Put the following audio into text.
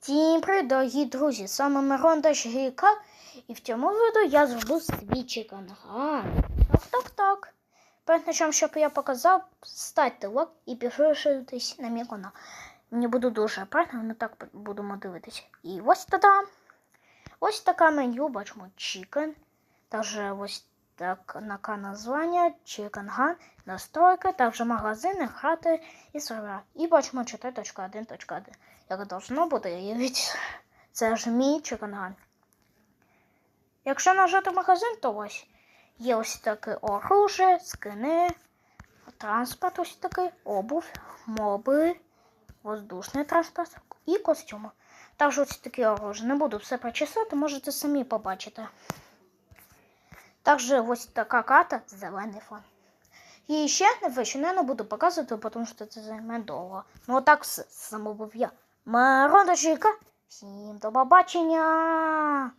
Всім привіт, дорогі друзі! З вами Мирон Дашгіка, і в цьому відео я зроблю свій чеканган. Так, так, так. Перед початку, щоб я показав, ставте лайк і підписуйтесь на мій канал. Мені буде дуже приємно, ми так будемо дивитися. І ось та-дам! Ось така меню, бачимо chicken. Також ось така названня Chicken настройки, також магазини, хати і сервера. І бачимо 4.1.1. Як должно бути, і це ж мій Chicken Якщо нажати магазин, то ось є ось таке оружие, скини, транспорт ось такий, обув, моби, воздушний транспорт і костюми. Також ось такі оружие. Не буду все прочесати, можете самі побачити. Також ось така карта, зелений фон. І ще не не буду показувати, тому що це займе довго. Ну отак все, саме був я. Марона Жіка. Всім до побачення!